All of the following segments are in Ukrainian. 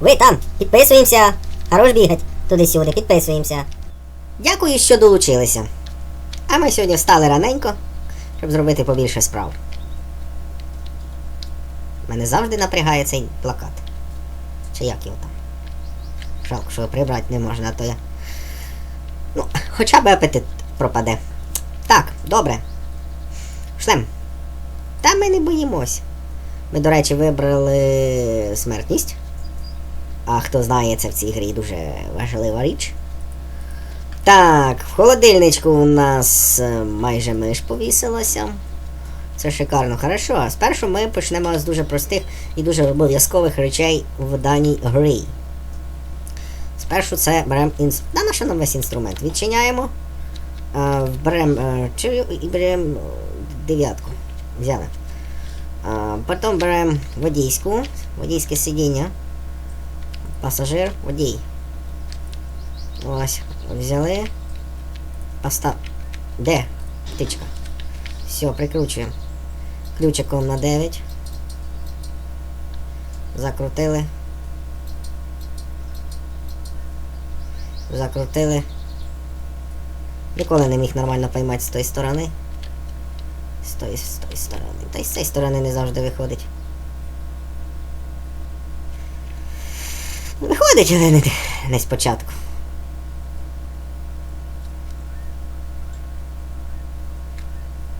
Ви там, підписуємося. Хорош бігать туди-сюди, підписуємося. Дякую, що долучилися. А ми сьогодні встали раненько, щоб зробити побільше справ. Мене завжди напрягає цей плакат. Чи як його там? Жалко, що прибрати не можна, то я. Ну, хоча б апетит пропаде. Так, добре. Шлем. Та ми не боїмось. Ми, до речі, вибрали смертність. А хто знає, це в цій грі дуже важлива річ. Так, в холодильничку у нас е, майже миш повісилася. Це шикарно, хорошо. Спершу ми почнемо з дуже простих і дуже обов'язкових речей в даній грі. Спершу це беремо інс... Да, на що нам весь інструмент? Відчиняємо. Беремо е, чи і беремо е, дев'ятку. Взяли. Потім беремо водійську, водійське сидіння. Пасажир, водій. Ось, взяли. Постав. Де? Птичка. Все, прикручуємо. Ключиком на 9. Закрутили. Закрутили. Ніколи не міг нормально поймати з тої сторони. З тої, з тої сторони. Та й з цієї сторони не завжди виходить. Виходить, але не, спочатку.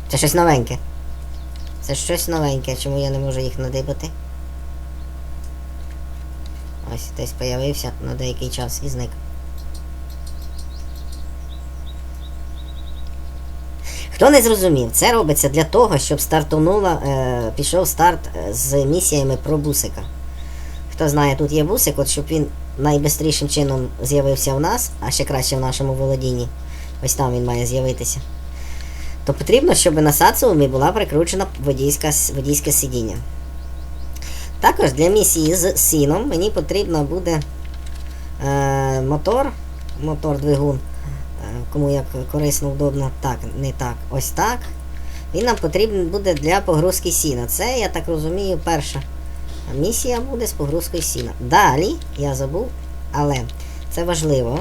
Це щось новеньке. Це щось новеньке, чому я не можу їх надибати. Ось десь появився на деякий час і зник. Хто не зрозумів, це робиться для того, щоб стартонула, е, пішов старт е, з місіями про бусика. Хто знає, тут є бусик, от щоб він найбистрішим чином з'явився в нас, а ще краще в нашому володінні. Ось там він має з'явитися. То потрібно, щоб на сацумі була прикручена водійська, водійське сидіння. Також для місії з сіном мені потрібно буде е, мотор, мотор-двигун. Е, Кому як корисно, удобно. Так, не так. Ось так. Він нам потрібен буде для погрузки сіна. Це, я так розумію, перша місія буде з погрузкою сіна. Далі, я забув, але це важливо.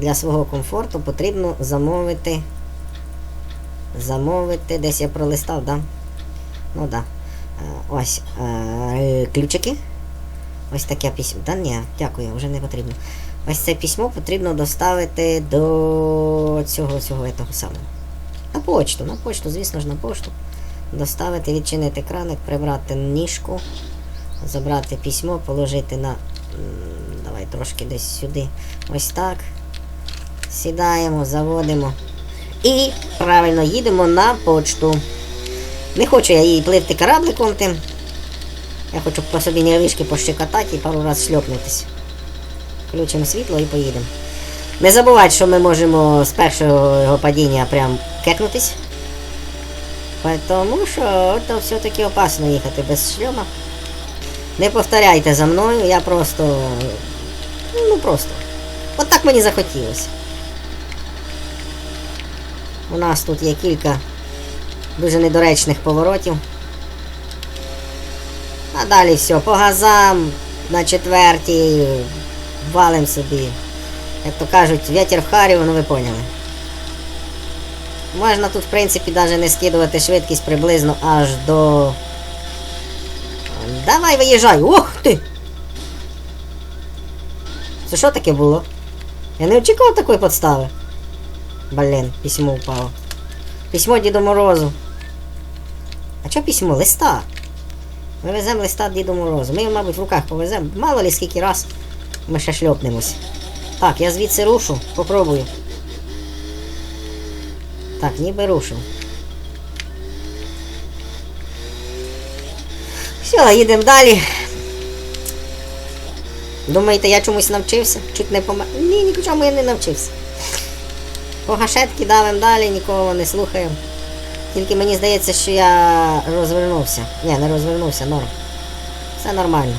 Для свого комфорту потрібно замовити. Замовити. Десь я пролистав, да? Ну да. Е, Ось е, ключики. Ось таке письмо. Та ні, дякую, вже не потрібно. Ось це письмо потрібно доставити до цього цього того самого. На почту, на почту, звісно ж, на пошту. Доставити, відчинити краник, прибрати ніжку, забрати письмо, положити на. Давай трошки десь сюди. Ось так. Сідаємо, заводимо. І правильно їдемо на почту. Не хочу я її плити корабликом тим. Я хочу по собі нервишки пощекотати і пару раз шльопнутися. Включимо світло і поїдемо. Не забувайте, що ми можемо з першого його падіння прям кекнутись. Тому що це все-таки опасно їхати без шльома. Не повторяйте за мною, я просто. Ну просто. От так мені захотілося. У нас тут є кілька дуже недоречних поворотів. А далі все, по газам на четвертій валим собі. Як то кажуть, вітер в Харі, ну ви поняли. Можна тут, в принципі, навіть не скидувати швидкість приблизно аж до. Давай виїжджай! Ох ти! Це що таке було? Я не очікував такої подстави. Блін, письмо упало. Письмо Діду Морозу. А що письмо? Листа. Ми веземо листа Діду Морозу. Ми його, мабуть, в руках повеземо. Мало ли скільки раз ми ще шльопнемось. Так, я звідси рушу, попробую. Так, ніби рушу. Все, їдемо далі. Думаєте, я чомусь навчився? Чуть не помер. Ні, нічому я не навчився. По гашетки давим далі, нікого не слухаємо. Тільки мені здається, що я розвернувся. Ні, не розвернувся, норм. Все нормально.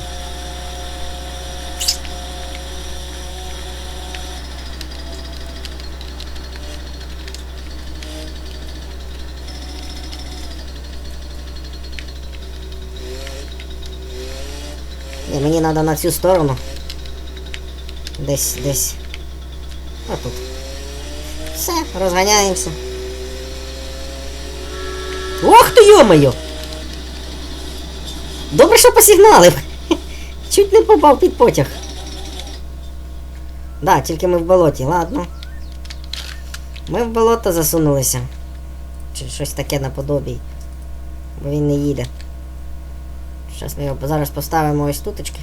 Ні, мені треба на цю сторону. Десь, десь. Отут. Все, розганяємося. Ох ти йомаю! Добре, що посигналив. Чуть не попав під потяг. Да, тільки ми в болоті, ладно. Ми в болото засунулися. Чи щось таке наподобі. Бо він не їде. Зараз ми його зараз поставимо ось туточки.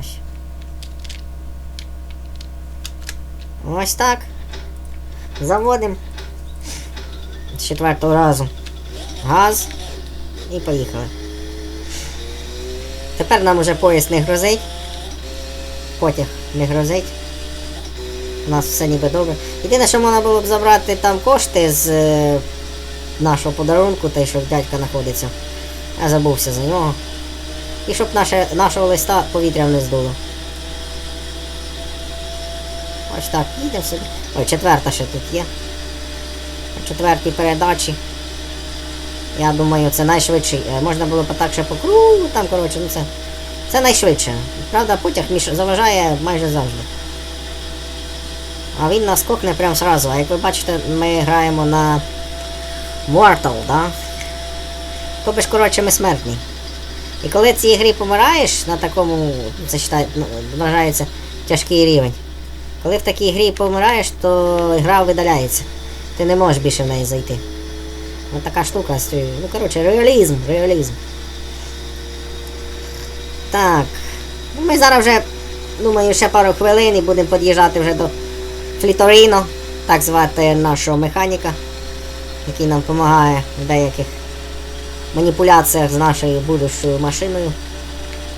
Ось. Ось так. Заводимо. З четвертого разу. Газ. І поїхали. Тепер нам уже поїзд не грозить. Потяг не грозить. У нас все ніби добре. Єдине, що можна було б забрати там кошти з е, нашого подарунку, той, що дядька знаходиться. Я забувся за нього. І щоб наше, нашого листа повітрям не здуло. Ось так, їдемо собі. Ой, четверта ще тут є. На четвертій передачі. Я думаю, це найшвидший. Е, Можна було б так ще по кругу, там, коротше, ну це. Це найшвидше. Правда, потяг між заважає майже завжди. А він нас кокне прямо зразу. А як ви бачите, ми граємо на Mortal, да? Тобто ж, коротше, ми смертні. І коли цій грі помираєш на такому, ну, ну, вважається тяжкий рівень. Коли в такій грі помираєш, то гра видаляється. Ти не можеш більше в неї зайти. Ось така штука. Ну, коротше, реалізм, реалізм. Так. Ну, ми зараз вже, думаю, ще пару хвилин і будемо під'їжджати вже до Фліторіно, так звати нашого механіка, який нам допомагає в деяких маніпуляціях з нашою будущою машиною,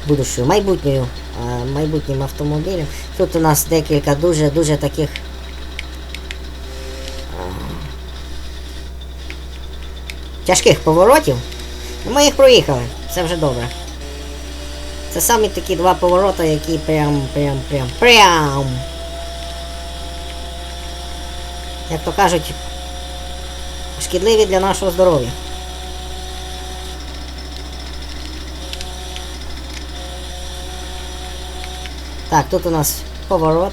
будущою майбутньою, майбутнім автомобілем. Тут у нас декілька дуже-дуже таких. Тяжких поворотів. Ми їх проїхали, це вже добре. Це самі такі два повороти, які прям, прям, прям, прям. Як то кажуть, шкідливі для нашого здоров'я. Так, тут у нас поворот.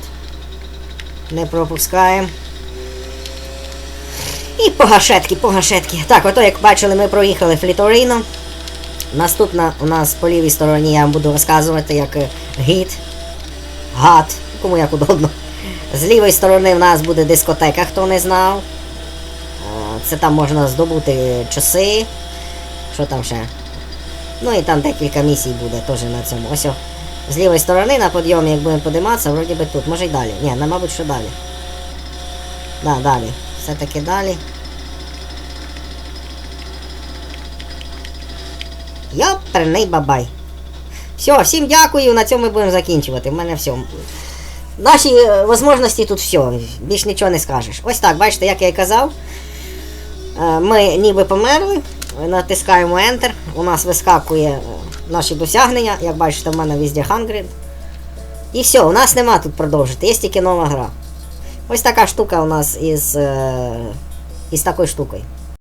Не пропускаємо. І по гашетки, по гашетки. Так, ото як бачили, ми проїхали Фліторіно. Наступна у нас по лівій стороні я вам буду розказувати як е, гід, гад, кому як удобно. З лівої сторони в нас буде дискотека, хто не знав. Е, Це там можна здобути часи. Що там ще? Ну і там декілька місій буде теж на цьому. Ось. З лівої сторони на підйомі, як будемо подиматися, вроді би тут. Може й далі. Ні, ну, мабуть, що далі. Да, далі. Все-таки далі. Йоперний бабай. Все, всім дякую, на цьому ми будемо закінчувати. У мене все. Наші е, можливості тут все, більш нічого не скажеш. Ось так, бачите, як я і казав. Е, Ми ніби померли, натискаємо Enter, у нас вискакує е, наші досягнення, як бачите, в мене везде Хангрид. І все, у нас нема тут продовжити, є тільки нова гра. Ось така штука у нас із, е, із такою штукою.